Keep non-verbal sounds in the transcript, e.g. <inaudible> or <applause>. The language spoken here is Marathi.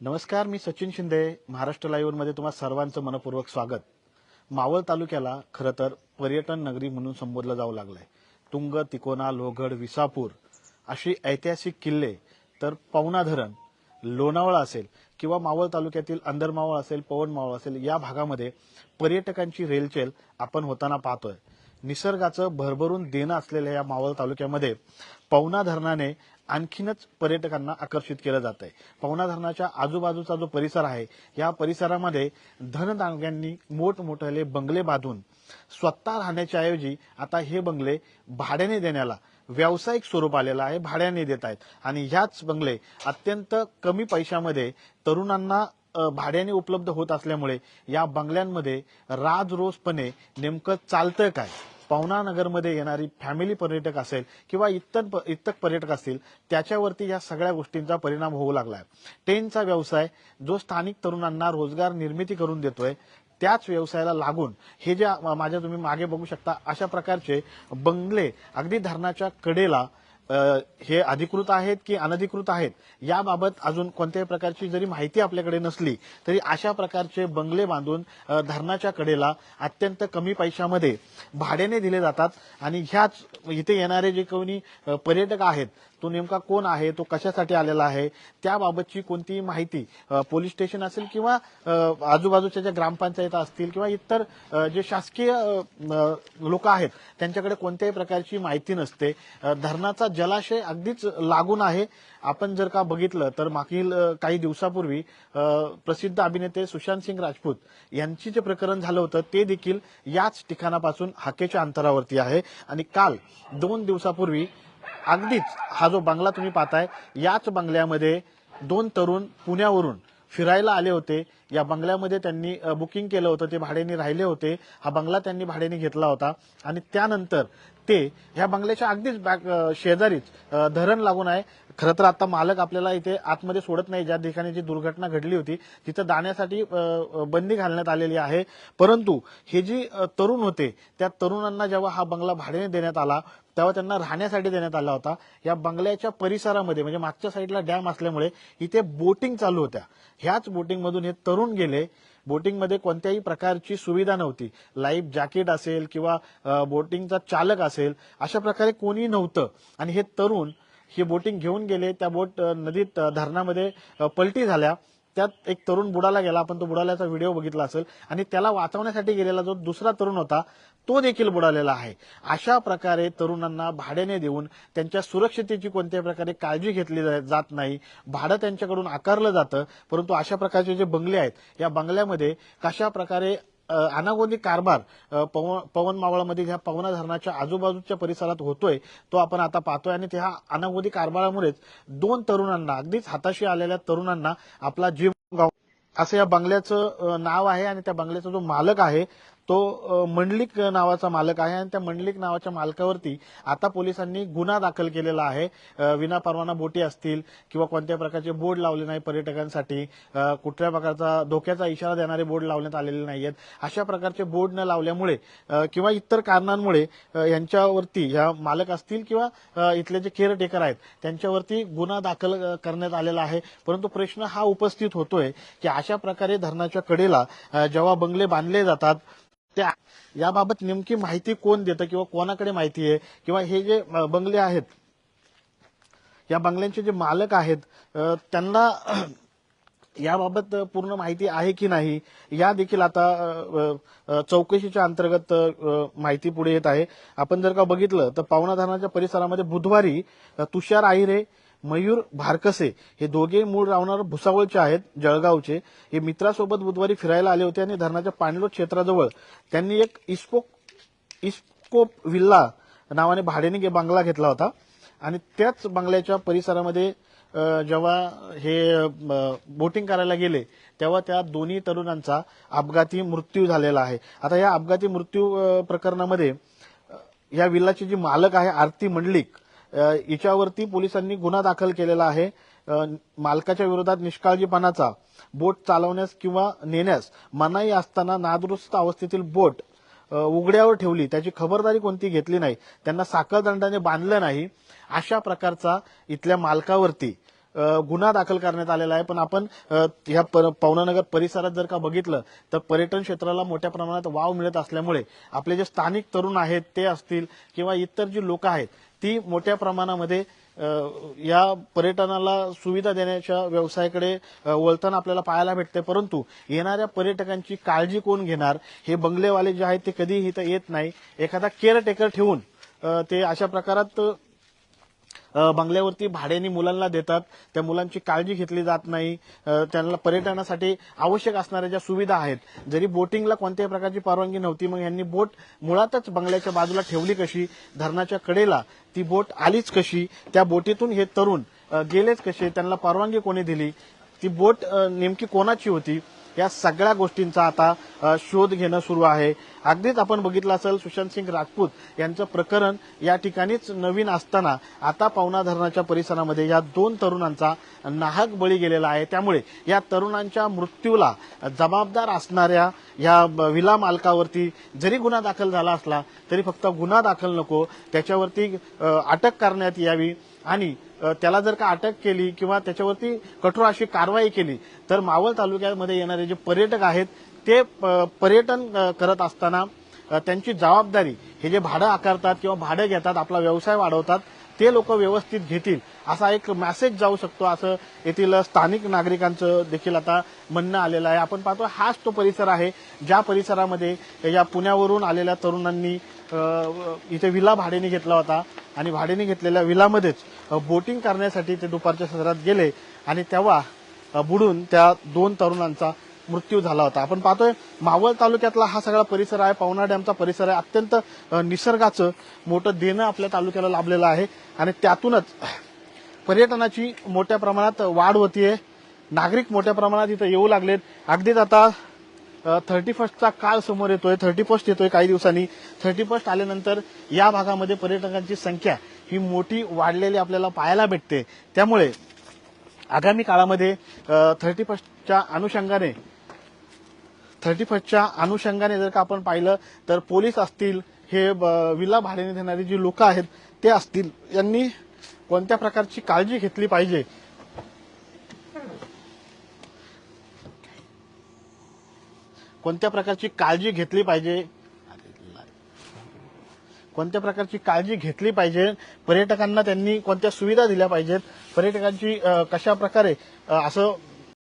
नमस्कार मी सचिन शिंदे महाराष्ट्र लाईव्हमध्ये तुम्हा सर्वांचं मनपूर्वक स्वागत. मावळ तालुक्याला खरं तर पर्यटन नगरी म्हणून संबोधलं जाऊ लागलंय. तुंग तिकोना लोहगड विसापूर अशी ऐतिहासिक किल्ले तर पवना धरण लोणावळा असेल किंवा मावळ तालुक्यातील अंधरमावळ असेल पवन मावळ असेल या भागामध्ये पर्यटकांची रेलचेल आपण होताना पाहतोय. निसर्गाचं भरभरून देणं असलेल्या या मावळ तालुक्यामध्ये पवना धरणाने आणखीनच पर्यटकांना आकर्षित केलं जात आहे पवना धरणाच्या आजूबाजूचा जो परिसर आहे या परिसरामध्ये धनदांग्यांनी मोठमोठाले बंगले बांधून स्वतः राहण्याच्या ऐवजी आता हे बंगले भाड्याने देण्याला व्यावसायिक स्वरूप आलेलं आहे भाड्याने देत आहेत. आणि ह्याच बंगले अत्यंत कमी पैशामध्ये तरुणांना भाड्याने उपलब्ध होत असल्यामुळे या बंगल्यांमध्ये राजरोसपणे नेमकं चालतंय काय? पवना नगरमध्ये येणारी फॅमिली पर्यटक असेल किंवा इतर इतक पर्यटक असतील त्याच्यावरती या सगळ्या गोष्टींचा परिणाम होऊ लागलाय. टेनचा व्यवसाय जो स्थानिक तरुणांना रोजगार निर्मिती करून देतोय त्याच व्यवसायाला लागून हे ज्या माझ्या तुम्ही मागे बघू शकता अशा प्रकारचे बंगले अगदी धरणाच्या कडेला हे अधिकृत आहेत की अनधिकृत आहेत? याबाबत अजून कोणत्याही प्रकारची जरी माहिती आपल्याकडे नसली तरी अशा प्रकारचे बंगले बांधून धरणाच्या कडेला अत्यंत कमी पैशामध्ये भाड्याने दिले जातात आणि ह्याच इथे येणारे जे कोणी पर्यटक आहेत तो नेमका कोण आहे तो कशासाठी आलेला आहे त्याबाबतची कोणतीही माहिती पोलीस स्टेशन असेल किंवा आजूबाजूच्या ज्या ग्रामपंचायत असतील किंवा इतर जे शासकीय लोक आहेत त्यांच्याकडे कोणत्याही प्रकारची माहिती नसते. धरणाचा जलाशय अगदीच लागून आहे. आपण जर का बघितलं तर मागील काही दिवसापूर्वी प्रसिद्ध अभिनेते सुशांत सिंग राजपूत यांची जे प्रकरण झालं होतं ते देखील याच ठिकाणापासून हाकेच्या अंतरावरती आहे. आणि काल दोन दिवसापूर्वी अगदीच हा जो बंगला तुम्ही पाहताय याच बंगल्यामध्ये दोन तरुण पुण्यावरून फिरायला आले होते. या बंगल्यामध्ये त्यांनी बुकिंग केलं होतं ते भाड्याने राहिले होते. हा बंगला त्यांनी भाड्याने घेतला होता. आणि त्यानंतर ते ह्या बंगल्याच्या अगदीच बॅक शेजारीच धरण लागून आहे. खरं तर आता मालक आपल्याला इथे आतमध्ये सोडत नाही. ज्या ठिकाणी जी दुर्घटना घडली होती तिथं जाण्यासाठी बंदी घालण्यात आलेली आहे. परंतु हे जी तरुण होते त्या तरुणांना जेव्हा हा बंगला भाड्याने देण्यात आला तेव्हा त्यांना राहण्यासाठी देण्यात आला होता. या बंगल्याच्या परिसरामध्ये म्हणजे मागच्या साईडला डॅम असल्यामुळे इथे बोटिंग चालू होत्या. ह्याच बोटिंगमधून हे तरुण गेले बोटिंगमध्ये कोणत्याही प्रकारची सुविधा नव्हती. लाईफ जॅकेट असेल किंवा बोटिंगचा चालक असेल अशा प्रकारे कोणी नव्हतं. आणि हे तरुण हे बोटिंग घेऊन गेले त्या बोट नदीत धरणामध्ये पलटी झाल्या. त्यात एक तरुण बुडाला गेला आपण तो बुडाल्याचा व्हिडिओ बघितला असेल. आणि त्याला वाचवण्यासाठी गेलेला जो दुसरा तरुण होता तो देखील बुडालेला आहे. अशा प्रकारे तरुणांना भाड्याने देऊन त्यांच्या सुरक्षितेची कोणत्याही प्रकारे काळजी घेतली जा- जात नाही. भाडं त्यांच्याकडून आकारलं जातं परंतु अशा प्रकारचे जे बंगले आहेत या बंगल्यामध्ये कशा प्रकारे अनागोंदी कारभार पवन पवन मावळामध्ये ह्या पवना धरणाच्या आजूबाजूच्या परिसरात होतोय तो आपण आता पाहतोय आणि त्या अनागोंदी कारभारामुळेच दोन तरुणांना अगदीच हाताशी आलेल्या तरुणांना आपला जीव गाव असं या बंगल्याचं नाव आहे आणि त्या बंगल्याचा जो मालक आहे तो मंडलिक नावाचा मालक आहे आणि त्या मंडलिक नावाच्या मालकावरती आता पोलिसांनी गुन्हा दाखल केलेला आहे. विना परवाना बोटी असतील किंवा कोणत्या प्रकारचे बोर्ड लावले नाही पर्यटकांसाठी कुठल्या प्रकारचा धोक्याचा इशारा देणारे बोर्ड लावण्यात आलेले नाहीयेत. अशा प्रकारचे बोर्ड न लावल्यामुळे किंवा इतर कारणांमुळे यांच्यावरती ह्या मालक असतील किंवा इथले जे केअरटेकर आहेत त्यांच्यावरती गुन्हा दाखल करण्यात आलेला आहे. परंतु प्रश्न हा उपस्थित होतोय की अशा प्रकारे धरणाच्या कडेला जेव्हा बंगले बांधले जातात त्या याबाबत नेमकी माहिती कोण देतं किंवा कोणाकडे माहिती आहे? किंवा हे जे बंगले आहेत या बंगल्यांचे जे मालक आहेत त्यांना <clears throat> याबाबत पूर्ण माहिती आहे की नाही? या देखील आता चौकशीच्या अंतर्गत माहिती पुढे येत आहे. आपण जर का बघितलं तर पावना धरणाच्या परिसरामध्ये बुधवारी तुषार आहिरे मयूर भारकसे हे दोघे मूळ राहणार भुसावळचे आहेत जळगावचे. हे मित्रासोबत बुधवारी फिरायला आले होते आणि धरणाच्या पाणलोट क्षेत्राजवळ त्यांनी एक इस्को इस्कोप विल्ला नावाने भाड्याने गे- बंगला घेतला होता. आणि त्याच बंगल्याच्या परिसरामध्ये जेव्हा हे बोटिंग करायला गेले तेव्हा त्या दोन्ही तरुणांचा अपघाती मृत्यू झालेला आहे. आता या अपघाती मृत्यू प्रकरणामध्ये या विल्लाची जी मालक आहे आरती मंडलिक याच्यावरती हिच्यावरती पोलिसांनी गुन्हा दाखल केलेला आहे. मालकाच्या विरोधात निष्काळजीपणाचा बोट चालवण्यास किंवा नेण्यास मनाई असताना नादुरुस्त अवस्थेतील बोट उघड्यावर ठेवली. त्याची खबरदारी कोणती घेतली नाही. त्यांना साखळदंडाने बांधलं नाही. अशा प्रकारचा इथल्या मालकावरती गुन्हा दाखल करण्यात आलेला आहे. पण आपण ह्या पर- पवनानगर परिसरात जर का बघितलं तर पर्यटन क्षेत्राला मोठ्या प्रमाणात वाव मिळत असल्यामुळे आपले जे स्थानिक तरुण आहेत ते असतील किंवा इतर जी लोक आहेत ती मोठ्या प्रमाणामध्ये या पर्यटनाला सुविधा देण्याच्या व्यवसायाकडे वळताना आपल्याला पाहायला भेटते. परंतु येणाऱ्या पर्यटकांची काळजी कोण घेणार? हे बंगलेवाले जे आहेत ते कधीही इथं येत नाही. एखादा केअरटेकर ठेवून ते अशा प्रकारात बंगल्यावरती भाड्याने मुलांना देतात. त्या मुलांची काळजी घेतली जात नाही. त्यांना पर्यटनासाठी आवश्यक असणाऱ्या ज्या सुविधा आहेत जरी बोटिंगला कोणत्याही प्रकारची परवानगी नव्हती मग यांनी बोट मुळातच बंगल्याच्या बाजूला ठेवली कशी धरणाच्या कडेला ती बोट आलीच कशी त्या बोटीतून हे तरुण गेलेच कसे त्यांना परवानगी कोणी दिली ती बोट नेमकी कोणाची होती या सगळ्या गोष्टींचा आता शोध घेणं सुरू आहे. अगदीच आपण बघितलं असेल सुशांत सिंग राजपूत यांचं प्रकरण या ठिकाणीच नवीन असताना आता पवना धरणाच्या परिसरामध्ये या दोन तरुणांचा नाहक बळी गेलेला आहे. त्यामुळे या तरुणांच्या मृत्यूला जबाबदार असणाऱ्या या ब- विला मालकावरती जरी गुन्हा दाखल झाला असला तरी फक्त गुन्हा दाखल नको त्याच्यावरती अटक करण्यात यावी आणि त्याला जर का अटक केली किंवा त्याच्यावरती कठोर अशी कारवाई केली तर मावळ तालुक्यामध्ये येणारे जे पर्यटक आहेत ते प- पर्यटन करत असताना त्यांची जबाबदारी हे जे भाडं आकारतात किंवा भाडं घेतात आपला व्यवसाय वाढवतात ते लोक व्यवस्थित घेतील असा एक मॅसेज जाऊ शकतो असं येथील स्थानिक नागरिकांचं देखील आता म्हणणं आलेलं आहे. आपण पाहतो हाच तो परिसर आहे ज्या परिसरामध्ये या पुण्यावरून आलेल्या तरुणांनी इथे विला भाड्याने घेतला होता आणि भाड्याने घेतलेल्या विलामध्येच बोटिंग करण्यासाठी ते दुपारच्या सत्रात गेले आणि तेव्हा बुडून त्या दोन तरुणांचा मृत्यू झाला होता. आपण पाहतोय मावळ तालुक्यातला हा सगळा परिसर आहे. पवना डॅमचा परिसर आहे. अत्यंत निसर्गाचं मोठं देणं आपल्या तालुक्याला लाभलेलं आहे. आणि त्यातूनच पर्यटनाची मोठ्या प्रमाणात वाढ होतीये. नागरिक मोठ्या प्रमाणात इथं येऊ लागलेत. अगदीच आता थर्टी फर्स्टचा काळ समोर येतोय. थर्टी फर्स्ट येतोय काही दिवसांनी. थर्टी फर्स्ट आल्यानंतर या भागामध्ये पर्यटकांची संख्या ही मोठी वाढलेली आपल्याला पाहायला भेटते. त्यामुळे आगामी काळामध्ये थर्टी फर्स्टच्या अनुषंगाने थर्टी फर्स्टच्या अनुषंगाने जर का आपण पाहिलं तर पोलीस असतील हे ब- विला भाड्याने देणारी जी लोक आहेत ते असतील. यांनी कोणत्या प्रकारची काळजी घेतली पाहिजे? कोणत्या प्रकारची काळजी घेतली पाहिजे? कोणत्या प्रकारची काळजी घेतली पाहिजे? पर्यटकांना त्यांनी कोणत्या सुविधा दिल्या पाहिजेत? पर्यटकांची कशा प्रकारे असं